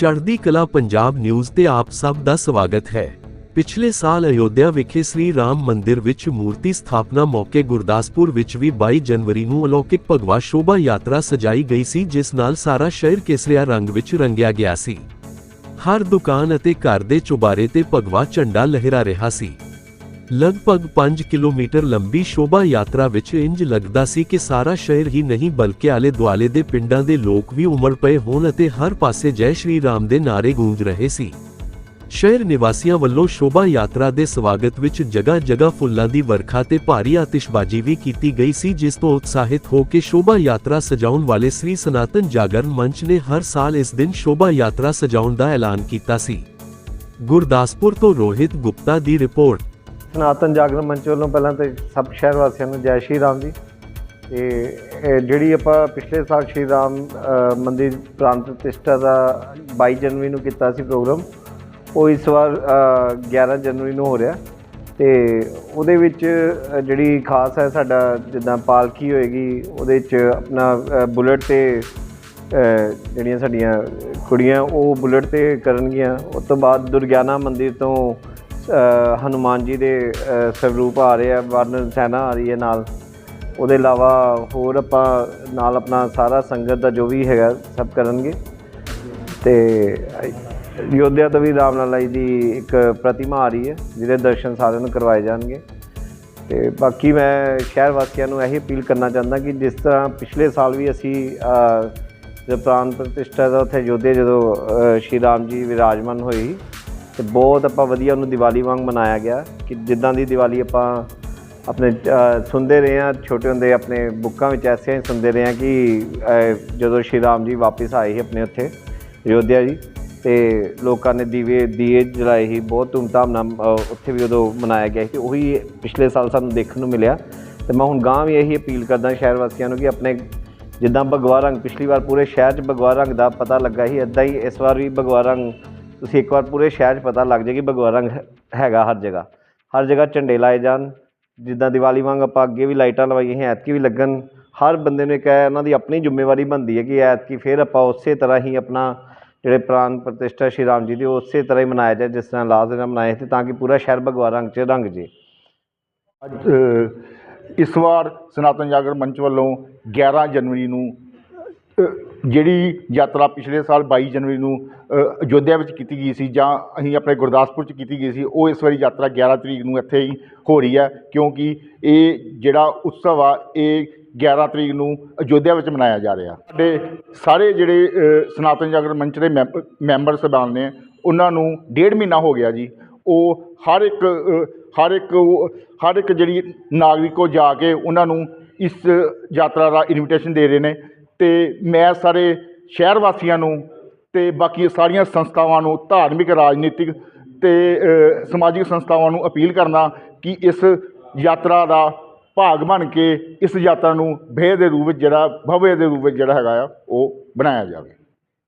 ਚੜ੍ਹਦੀ ਕਲਾ ਪੰਜਾਬ ਨਿਊਜ਼ ਤੇ ਆਪ ਸਭ ਦਾ ਸਵਾਗਤ ਹੈ। ਪਿਛਲੇ ਸਾਲ ਅਯੋਧਿਆ ਵਿਖੇ ਸ੍ਰੀ ਰਾਮ ਮੰਦਿਰ ਵਿੱਚ ਮੂਰਤੀ ਸਥਾਪਨਾ ਮੌਕੇ ਗੁਰਦਾਸਪੁਰ ਵਿੱਚ ਵੀ 22 ਜਨਵਰੀ ਨੂੰ ਅਲੌਕਿਕ ਭਗਵਾ ਸ਼ੋਭਾ ਯਾਤਰਾ ਸਜਾਈ ਗਈ ਸੀ, ਜਿਸ ਨਾਲ ਸਾਰਾ ਸ਼ਹਿਰ ਕੇਸਰੀਆ ਰੰਗ ਵਿੱਚ ਰੰਗਿਆ ਗਿਆ ਸੀ। ਹਰ ਦੁਕਾਨ ਅਤੇ ਘਰ ਦੇ ਚੁਬਾਰੇ ਤੇ ਭਗਵਾ ਝੰਡਾ ਲਹਿਰਾ ਰਿਹਾ ਸੀ। ਲਗਭਗ 5 ਕਿਲੋਮੀਟਰ ਲੰਬੀ ਸ਼ੋਭਾ ਯਾਤਰਾ ਵਿੱਚ ਇੰਜ ਲੱਗਦਾ ਸੀ ਕਿ ਸਾਰਾ ਸ਼ਹਿਰ ਹੀ ਨਹੀਂ ਬਲਕਿ ਆਲੇ ਦੁਆਲੇ ਦੇ ਪਿੰਡਾਂ ਦੇ ਲੋਕ ਵੀ ਉਮੜ ਪਏ ਹੋਣ ਅਤੇ ਹਰ ਪਾਸੇ ਜੈ ਸ਼੍ਰੀ ਰਾਮ ਦੇ ਨਾਰੇ ਗੂੰਜ ਰਹੇ ਸੀ। ਸ਼ਹਿਰ ਨਿਵਾਸੀਆਂ ਵੱਲੋਂ ਸ਼ੋਭਾ ਯਾਤਰਾ ਦੇ ਸਵਾਗਤ ਵਿੱਚ ਜਗ੍ਹਾ ਜਗ੍ਹਾ ਫੁੱਲਾਂ ਦੀ ਵਰਖਾ ਤੇ ਭਾਰੀ ਆਤਿਸ਼ਬਾਜ਼ੀ ਵੀ ਕੀਤੀ ਗਈ ਸੀ, ਜਿਸ ਤੋਂ ਉਤਸ਼ਾਹਿਤ ਹੋ ਕੇ ਸ਼ੋਭਾ ਯਾਤਰਾ ਸਜਾਉਣ ਵਾਲੇ ਸ੍ਰੀ ਸਨਾਤਨ ਜਾਗਰਨ ਮੰਚ ਨੇ ਹਰ ਸਾਲ ਇਸ ਦਿਨ ਸ਼ੋਭਾ ਯਾਤਰਾ ਸਜਾਉਣ ਦਾ ਐਲਾਨ ਕੀਤਾ ਸੀ। ਗੁਰਦਾਸਪੁਰ ਤੋਂ ਰੋਹਿਤ ਗੁਪਤਾ ਦੀ ਰਿਪੋਰਟ। ਸਨਾਤਨ ਜਾਗਰਣ ਮੰਚ ਵੱਲੋਂ ਪਹਿਲਾਂ ਤੇ ਸਭ ਸ਼ਹਿਰ ਵਾਸੀਆਂ ਨੂੰ ਜੈ ਸ਼੍ਰੀ ਰਾਮ ਜੀ। ਤੇ ਜਿਹੜੀ ਆਪਾਂ ਪਿਛਲੇ ਸਾਲ ਸ਼੍ਰੀ ਰਾਮ ਮੰਦਿਰ ਪ੍ਰਾਂਤ ਪ੍ਰਤਿਸ਼ਠਾ ਦਾ 22 ਜਨਵਰੀ ਨੂੰ ਕੀਤਾ ਸੀ ਪ੍ਰੋਗਰਾਮ ਉਹ ਇਸ ਵਾਰ ਅ, 11 ਜਨਵਰੀ ਨੂੰ ਹੋ ਰਿਹਾ। ਤੇ ਉਹਦੇ ਵਿੱਚ ਜਿਹੜੀ ਖਾਸ ਹੈ ਸਾਡਾ ਜਿੱਦਾਂ ਪਾਲਕੀ ਹੋਏਗੀ ਉਹਦੇ ਵਿੱਚ ਆਪਣਾ ਬੁਲਟ ਤੇ ਜਿਹੜੀਆਂ ਸਾਡੀਆਂ ਕੁੜੀਆਂ ਉਹ ਬੁਲਟ ਤੇ ਕਰਨਗੀਆਂ। ਉਸ ਤੋਂ ਬਾਅਦ ਦੁਰਗਿਆਨਾ ਮੰਦਿਰ ਤੋਂ ਹਨੂਮਾਨ ਜੀ ਦੇ ਅ, ਸਰੂਪ ਆ ਰਹੇ ਆ ਵਰਨ ਸੈਨਾ ਆ ਰਹੀ ਹੈ ਨਾਲ। ਉਹਦੇ ਇਲਾਵਾ ਹੋਰ ਆਪਾਂ ਨਾਲ ਆਪਣਾ ਸਾਰਾ ਸੰਗਤ ਦਾ ਜੋ ਵੀ ਹੈਗਾ ਸਭ ਕਰਨਗੇ। ਤੇ ਯੋਧਿਆ ਤੋਂ ਵੀ ਰਾਮਲਾਲਾ ਜੀ ਦੀ ਇੱਕ ਪ੍ਰਤਿਮਾ ਆ ਰਹੀ ਹੈ ਜਿਹਦੇ ਦਰਸ਼ਨ ਸਾਰਿਆਂ ਨੂੰ ਕਰਵਾਏ ਜਾਣਗੇ। ਤੇ ਬਾਕੀ ਮੈਂ ਸ਼ਹਿਰ ਵਾਸੀਆਂ ਨੂੰ ਇਹੀ ਅਪੀਲ ਕਰਨਾ ਚਾਹੁੰਦਾ ਕਿ ਜਿਸ ਤਰ੍ਹਾਂ ਪਿਛਲੇ ਸਾਲ ਵੀ ਅਸੀਂ ਅ, ਪ੍ਰਾਨ ਪ੍ਰਤਿਸ਼ਠਾ ਦਾ ਉੱਥੇ ਯੋਧੇ ਜਦੋਂ ਸ਼੍ਰੀ ਰਾਮ ਜੀ ਵਿਰਾਜਮਾਨ ਹੋਏ ਸੀ ਤੇ ਬਹੁਤ ਆਪਾਂ ਵਧੀਆ ਉਹਨੂੰ ਦੀਵਾਲੀ ਵਾਂਗ ਮਨਾਇਆ ਗਿਆ ਕਿ ਜਿੱਦਾਂ ਦੀ ਦੀਵਾਲੀ ਆਪਾਂ ਆਪਣੇ ਸੁਣਦੇ ਰਹੇ ਹਾਂ, ਛੋਟੇ ਹੁੰਦੇ ਆਪਣੇ ਬੁੱਕਾਂ ਵਿੱਚ ਐਸੇ ਹੀ ਸੁਣਦੇ ਰਹੇ ਹਾਂ ਕਿ ਜਦੋਂ ਸ਼੍ਰੀ ਰਾਮ ਜੀ ਵਾਪਸ ਆਏ ਸੀ ਆਪਣੇ ਉੱਥੇ ਅਯੋਧਿਆ ਜੀ, ਤੇ ਲੋਕਾਂ ਨੇ ਦੀਵੇ, ਦੀਏ ਜਲਾਏ ਸੀ, ਬਹੁਤ ਧੂਮਧਾਮ ਨਾਲ ਉੱਥੇ ਵੀ ਉਦੋਂ ਮਨਾਇਆ ਗਿਆ ਸੀ ਉਹੀ ਪਿਛਲੇ ਸਾਲ ਸਾਨੂੰ ਦੇਖਣ ਨੂੰ ਮਿਲਿਆ। ਤੇ ਮੈਂ ਹੁਣ ਗਾਂ ਵੀ ਇਹੀ ਅਪੀਲ ਕਰਦਾ ਸ਼ਹਿਰ ਵਾਸੀਆਂ ਨੂੰ ਕਿ ਆਪਣੇ ਜਿੱਦਾਂ ਭਗਵਾ ਰੰਗ, ਪਿਛਲੀ ਵਾਰ ਪੂਰੇ ਸ਼ਹਿਰ 'ਚ ਭਗਵਾ ਰੰਗ ਦਾ ਪਤਾ ਲੱਗਾ ਸੀ ਇਦਾਂ ਹੀ ਇਸ ਵਾਰ ਵੀ ਭਗਵਾ ਰੰਗ ਤੁਸੀਂ ਇੱਕ ਵਾਰ ਪੂਰੇ ਸ਼ਹਿਰ 'ਚ ਪਤਾ ਲੱਗ ਜਾਏ ਕਿ ਭਗਵਾ ਰੰਗ ਹੈਗਾ ਹਰ ਜਗ੍ਹਾ। ਹਰ ਜਗ੍ਹਾ ਝੰਡੇ ਲਾਏ ਜਾਣ, ਜਿੱਦਾਂ ਦੀਵਾਲੀ ਵਾਂਗ ਆਪਾਂ ਅੱਗੇ ਵੀ ਲਾਈਟਾਂ ਲਵਾਈਆਂ ਸੀ ਐਤਕੀ ਵੀ ਲੱਗਣ। ਹਰ ਬੰਦੇ ਨੂੰ ਇੱਕ ਹੈ ਉਹਨਾਂ ਦੀ ਆਪਣੀ ਜ਼ਿੰਮੇਵਾਰੀ ਬਣਦੀ ਹੈ ਕਿ ਐਤਕੀ ਫਿਰ ਆਪਾਂ ਉਸੇ ਤਰ੍ਹਾਂ ਹੀ ਆਪਣਾ ਜਿਹੜੇ ਪ੍ਰਾਨ ਪ੍ਰਤਿਸ਼ਠਾ ਸ਼੍ਰੀ ਰਾਮ ਜੀ ਦੀ, ਉਹ ਉਸੇ ਤਰ੍ਹਾਂ ਹੀ ਮਨਾਇਆ ਜਾਏ, ਜਿਸ ਤਰ੍ਹਾਂ ਲਾਜ਼ ਨਾਲ ਮਨਾਏ ਸੀ, ਤਾਂ ਕਿ ਪੂਰਾ ਸ਼ਹਿਰ ਭਗਵਾ ਰੰਗ 'ਚ ਰੰਗ ਜੇ। ਅੱਜ ਇਸ ਵਾਰ ਸਨਾਤਨ ਜਾਗਰਣ ਮੰਚ ਵੱਲੋਂ 11 ਜਨਵਰੀ ਨੂੰ ਜਿਹੜੀ ਯਾਤਰਾ ਪਿਛਲੇ ਸਾਲ ਬਾਈ ਜਨਵਰੀ ਨੂੰ ਅਯੋਧਿਆ ਵਿੱਚ ਕੀਤੀ ਗਈ ਸੀ ਜਾਂ ਅਸੀਂ ਆਪਣੇ ਗੁਰਦਾਸਪੁਰ 'ਚ ਕੀਤੀ ਗਈ ਸੀ, ਉਹ ਇਸ ਵਾਰੀ ਯਾਤਰਾ 11 ਤਰੀਕ ਨੂੰ ਇੱਥੇ ਹੀ ਹੋ ਰਹੀ ਹੈ ਕਿਉਂਕਿ ਇਹ ਜਿਹੜਾ ਉਤਸਵ ਆ, ਇਹ 11 ਤਰੀਕ ਨੂੰ ਅਯੋਧਿਆ ਵਿੱਚ ਮਨਾਇਆ ਜਾ ਰਿਹਾ। ਸਾਡੇ ਸਾਰੇ ਜਿਹੜੇ ਸਨਾਤਨ ਜਾਗਰਣ ਮੰਚ ਦੇ ਮੈਂਬ- ਮੈਂਬਰ ਸਭਾਨ ਨੇ, ਉਹਨਾਂ ਨੂੰ ਡੇਢ ਮਹੀਨਾ ਹੋ ਗਿਆ ਜੀ। ਉਹ ਹਰ ਇੱਕ ਹਰ ਇੱਕ ਉਹ- ਹਰ ਇੱਕ ਜਿਹੜੀ ਨਾਗਰਿਕ ਕੋ ਜਾ ਕੇ ਉਹਨਾਂ ਨੂੰ ਇਸ ਯਾਤਰਾ ਦਾ ਇਨਵੀਟੇਸ਼ਨ ਦੇ ਰਹੇ ਨੇ। ਤੇ ਮੈਂ ਸਾਰੇ ਸ਼ਹਿਰ ਵਾਸੀਆਂ ਨੂੰ ਤੇ ਬਾਕੀ ਸਾਰੀਆਂ ਸੰਸਥਾਵਾਂ ਨੂੰ, ਧਾਰਮਿਕ, ਰਾਜਨੀਤਿਕ ਤੇ ਸਮਾਜਿਕ ਸੰਸਥਾਵਾਂ ਨੂੰ ਅਪੀਲ ਕਰਨਾ ਕਿ ਇਸ ਯਾਤਰਾ ਦਾ ਭਾਗ ਬਣ ਕੇ ਇਸ ਯਾਤਰਾ ਨੂੰ ਭੇ ਦੇ ਰੂਪ ਵਿੱਚ ਜਿਹੜਾ, ਭਵਯ ਦੇ ਰੂਪ ਵਿੱਚ ਜਿਹੜਾ ਹੈਗਾ ਆ, ਉਹ ਬਣਾਇਆ ਜਾਵੇ।